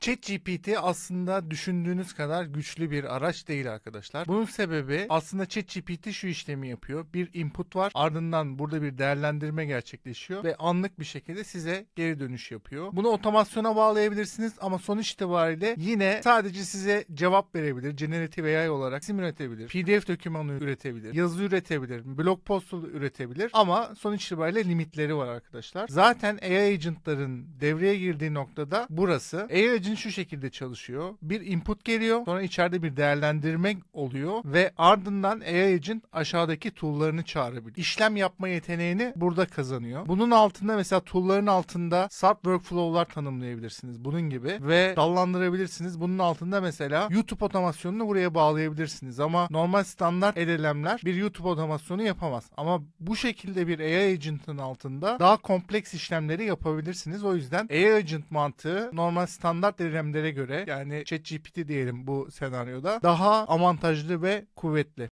ChatGPT aslında düşündüğünüz kadar güçlü bir araç değil arkadaşlar. Bunun sebebi aslında ChatGPT şu işlemi yapıyor. Bir input var ardından burada bir değerlendirme gerçekleşiyor ve anlık bir şekilde size geri dönüş yapıyor. Bunu otomasyona bağlayabilirsiniz ama sonuç itibariyle yine sadece size cevap verebilir. Generative AI olarak sim üretebilir. PDF dokümanı üretebilir. Yazı üretebilir. Blog postu üretebilir. Ama sonuç itibariyle limitleri var arkadaşlar. Zaten AI agentların devreye girdiği noktada burası. AI agent şu şekilde çalışıyor. Bir input geliyor. Sonra içeride bir değerlendirme oluyor ve ardından AI agent aşağıdaki tool'larını çağırabilir. İşlem yapma yeteneğini burada kazanıyor. Bunun altında mesela tool'ların altında sub workflow'lar tanımlayabilirsiniz. Bunun gibi ve dallandırabilirsiniz. Bunun altında mesela YouTube otomasyonunu buraya bağlayabilirsiniz ama normal standart LLM'ler bir YouTube otomasyonu yapamaz. Ama bu şekilde bir AI agent'ın altında daha kompleks işlemleri yapabilirsiniz. O yüzden AI agent mantığı normal standart LLM'lere göre yani ChatGPT diyelim bu senaryoda daha avantajlı ve kuvvetli.